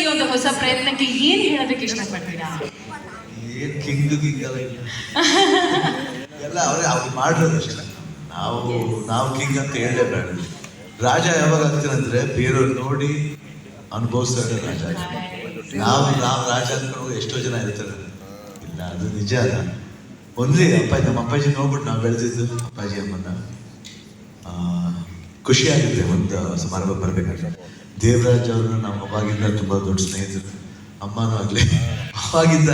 ಈ ಒಂದು ಹೊಸ ಪ್ರಯತ್ನಕ್ಕೆ ಏನ್ ಹೇಳೋದಕ್ಕೆ ಇಷ್ಟಪಡ್ತೀರಾ? ಅವ್ರೆ ನಾವು ನಾವು ಕಿಂಗ್ ಅಂತ ಹೇಳಲೇಬೇಡ. ರಾಜ ಯಾವಾಗ ಆಗ್ತೀರಂದ್ರೆ ಬೇರೆ ನೋಡಿ ಅನುಭವಿಸ್ತಾರೆ ರಾಜ. ನಾವು ನಾವು ರಾಜ ಅನ್ಕೊಂಡು ಎಷ್ಟೋ ಜನ ಇರ್ತಾರೆ. ಇಲ್ಲ, ಅದು ನಿಜ ಅಲ್ಲ. ಒಂದೇ ಅಪ್ಪಾಜಿ, ನಮ್ಮ ಅಪ್ಪಾಜಿ ನೋಡ್ಬಿಟ್ಟು ನಾವು ಬೆಳೆದಿದ್ದು ಅಪ್ಪಾಜಿ ಅಮ್ಮನ್ನ. ಆಗಿದೆ ಒಂದು ಸಮಾರಂಭ ಬರ್ಬೇಕಾದ್ರೆ. ದೇವರಾಜ್ ಅವ್ರನ್ನ ನಮ್ಮ ಅವಾಗಿಂದ ತುಂಬಾ ದೊಡ್ಡ ಸ್ನೇಹಿತರು. ಅಮ್ಮನೂ ಆಗ್ಲಿ ಅವಾಗಿಂದ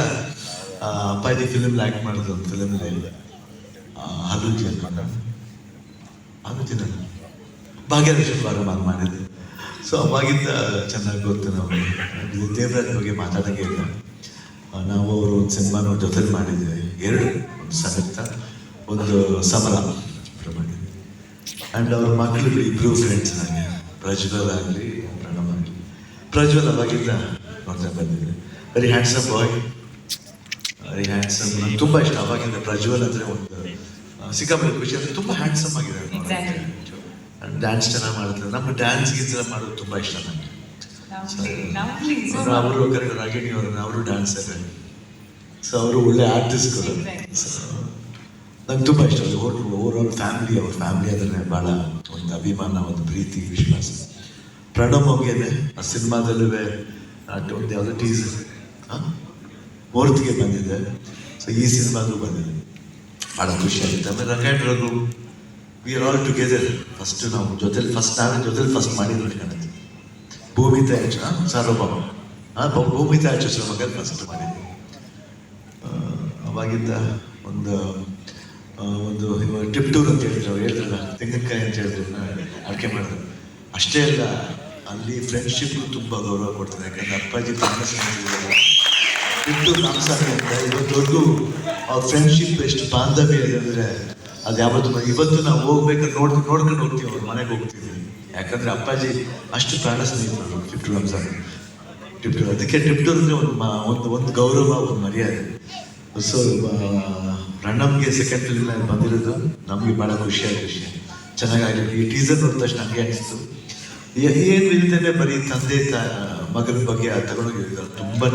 ಅಪ್ಪಾಜಿ ಫಿಲಮ್ ಆಕ್ಟ್ ಮಾಡಿದ್ರು ಒಂದು ಫಿಲ್ಮ್ ಹಲುಜಿ ಅನ್ಕೊಂಡ ಭಾಗ್ಯದ ಭಾಗ್ಯಲಕ್ಷ್ಮಿ ಬಾರಮ್ಮ ಮಾಡಿದ್ದೆ. ಸೊ ಅವಾಗಿಂದ ಚೆನ್ನಾಗಿ ಗೊತ್ತು ನಾವು ದೇವರಾಜ್ ಬಗ್ಗೆ ಮಾತಾಡೋಕೆ ಇಲ್ಲ. ನಾವು ಅವರು ಒಂದು ಸಿನಿಮಾನ ಜೊತೆಲಿ ಮಾಡಿದ್ದೀವಿ. ಎರಡು, ಒಂದು ಒಂದು ಸಮರ ಮಾಡಿದ್ವಿ ಆ್ಯಂಡ್ ಅವ್ರ ಮಕ್ಕಳು ಇಬ್ಬರು ಫ್ರೆಂಡ್ಸ್ ನನಗೆ ಪ್ರಜ್ವಲ್ ಆಗಲಿ ಪ್ರಣವ್ ಆಗಲಿ ಪ್ರಜ್ವಲ್ ಅವಾಗಿಂದ ನೋಡ್ತಾ ಬಂದಿದ್ದೆ. Very handsome boy very handsome ತುಂಬಾ ತುಂಬ ಇಷ್ಟ. ಅವಾಗಿಂದ ಪ್ರಜ್ವಲ್ ಅಂದರೆ ಒಂದು ಸಿಕ್ಕಾಪಟ್ಟೆ ಖುಷಿ. ಅಂದರೆ ತುಂಬ ಹ್ಯಾಂಡ್ಸಮ್ ಆಗಿದೆ ಡ್ಯಾನ್ಸ್ ಚೆನ್ನಾಗಿ ಮಾಡ್ತಾರೆ ನಮ್ಮ ಡ್ಯಾನ್ಸ್ ಗೀನ್ಸ್ ಎಲ್ಲ ಮಾಡೋದು ತುಂಬ ಇಷ್ಟ ನನಗೆ ಅವರು ಕರೆಕ್ಟ್ ರಾಗಿಣಿ ಅವರು ಅವರು ಡ್ಯಾನ್ಸರ್ ಸೊ ಅವರು ಒಳ್ಳೆ ಆರ್ಟಿಸ್ಟ್ಗಳು. ನಂಗೆ ತುಂಬ ಇಷ್ಟ. ಅವ್ರ ಓವರ್ ಆಲ್ ಫ್ಯಾಮಿಲಿ ಅವ್ರ ಫ್ಯಾಮಿಲಿ ಅಂದ್ರೆ ಭಾಳ ಒಂದು ಅಭಿಮಾನ ಒಂದು ಪ್ರೀತಿ ವಿಶ್ವಾಸ. ಪ್ರಣವ್ ಇದೆ. ಆ ಸಿನಿಮಾದಲ್ಲೂ ಒಂದು ಯಾವುದೋ ಟೀಸರ್ ಮೂರ್ತಿಗೆ ಬಂದಿದೆ. ಸೊ ಈ ಸಿನಿಮಾದು ಬಂದಿದೆ. ಭಾಳ ಖುಷಿ ಆಗುತ್ತೆ. ಆಮೇಲೆ Rangayana Raghu we are all together first ನಾವು ಜೊತೆಲಿ ಫಸ್ಟ್ ನಾವೇ ಜೊತೆಲಿ ಫಸ್ಟ್ ಮಾಡಿದ್ರು ಕಾಣುತ್ತೆ. ಭೂಮಿ ತಾಯಿ ಸಾರ್ವಭೌಮ. ಹಾಂ ಭೂಮಿ ತಾಯಿ ಮಗ ಫಸ್ಟ್ ಮಾಡಿದ್ವಿ ಆ, ಅವಾಗಿಂದ ಒಂದು ಒಂದು ಟ್ರಿಪ್ ಟೂರ್ ಅಂತ ಹೇಳಿದ್ರು. ಅವ್ರು ಹೇಳಿದ್ರಲ್ಲ, ತೆಂಗಿನಕಾಯಿ ಅಂತ ಹೇಳಿದ್ರು ಅಡಿಕೆ ಮಾಡಿದ್ರು ಅಷ್ಟೇ ಅಲ್ಲ, ಅಲ್ಲಿ ಫ್ರೆಂಡ್ಶಿಪ್ ತುಂಬ ಗೌರವ ಕೊಡ್ತಾರೆ. ಯಾಕಂದ್ರೆ ಅಪ್ಪಾಜಿ ಫೇಮಸ್ ಟಿಪ್ ಟೂರ್ ನಾಮಸಾರಿ ಅಂತ ಇವತ್ತವರೆಗೂ ಅವ್ರ ಫ್ರೆಂಡ್ಶಿಪ್ ಎಷ್ಟು ಬಾಂಧವ್ಯ ಇದೆ ಅಂದರೆ ಅದು ಯಾವತ್ತು ಇವತ್ತು ನಾವು ಹೋಗ್ಬೇಕಾದ್ರೆ ನೋಡ್ ನೋಡ್ಕೊಂಡು ಹೋಗ್ತೀವಿ ಅವ್ರ ಮನೆಗೆ ಹೋಗ್ತೀವಿ ಯಾಕಂದ್ರೆ ಅಪ್ಪಾಜಿ ಅಷ್ಟು ಪ್ರಾಣ ಸ್ನೇಹಿತರು ಟಿಪ್ ಟೂರ್ ಟ್ರಿಪ್ ಟೂರ್ ಅದಕ್ಕೆ ಟಿಪ್ಟೂರ್ ಅಂದ್ರೆ ಒಂದು ಒಂದು ಒಂದು ಗೌರವ, ಒಂದು ಮರ್ಯಾದೆ. ಸೊ ರಣಮ್ಗೆ ಸೆಕೆಂಡ್ ಫಿಲ್ಮ್ ಬಂದಿರೋದು. ನಮಗೆ ಭಾಳ ಖುಷಿಯಾದ ವಿಷಯ ಚೆನ್ನಾಗಾಗಿತ್ತು. ಈ ಟೀಸರ್ ನೋಡಿದ ತಕ್ಷಣ ನನಗೆ ಅನಿಸ್ತು. ಏನು ಇಲ್ದೇ ಬರೀ ತಂದೆ ತ ಮಗನ ಬಗ್ಗೆ ತಗೊಂಡೋಗಿದ್ರು ತುಂಬಾ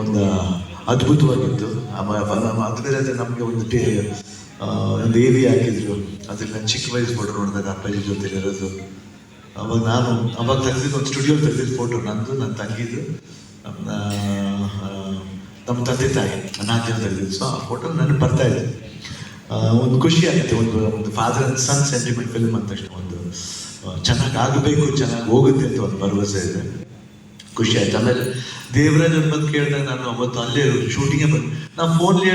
ಒಂದು ಅದ್ಭುತವಾಗಿತ್ತು. ಆಮೇಲೆ ಅದು ನಮಗೆ ಒಂದು ಟೇ ಒಂದು ಏವಿ ಹಾಕಿದ್ರು. ಅದ್ರಲ್ಲಿ ನಾನು ಚಿಕ್ಕ ವಯಸ್ಸು ಫೋಟೋ ನೋಡಿದಾಗ ಅಪ್ಪಾಜಿ ಜೊತೆ ಇರೋದು. ಅವಾಗ ನಾನು ಅವಾಗ ತೆಗೆದಿದ್ದು ಒಂದು ಸ್ಟುಡಿಯೋ ತೆಗೆದಿದ್ದು ಫೋಟೋ ನಂದು ನನ್ನ ತಂಗಿದು. ನಮ್ಮ ತಂದೆ ತಾಯಿ ಅನಾಥದಲ್ಲಿ ಸೊ ಆ ಫೋಟೋ ನನಗೆ ಬರ್ತಾ ಇದೆ. ಒಂದು ಖುಷಿ ಆಗುತ್ತೆ, ಒಂದು ಒಂದು father and son sentiment film ಅಂತ ತಕ್ಷಣ ಒಂದು ಚೆನ್ನಾಗಿ ಆಗಬೇಕು, ಚೆನ್ನಾಗಿ ಹೋಗುತ್ತೆ ಅಂತ ಒಂದು ಭರವಸೆ ಇದೆ. ಖುಷಿ ಆಯ್ತು. ಆಮೇಲೆ ದೇವರಾಜ್ ಬಂದು ಕೇಳಿದಾಗ ನಾನು ಅವತ್ತು ಅಲ್ಲೇ ಶೂಟಿಂಗೇ ಬಂದು. ನಾವು ಫೋನ್ಲಿ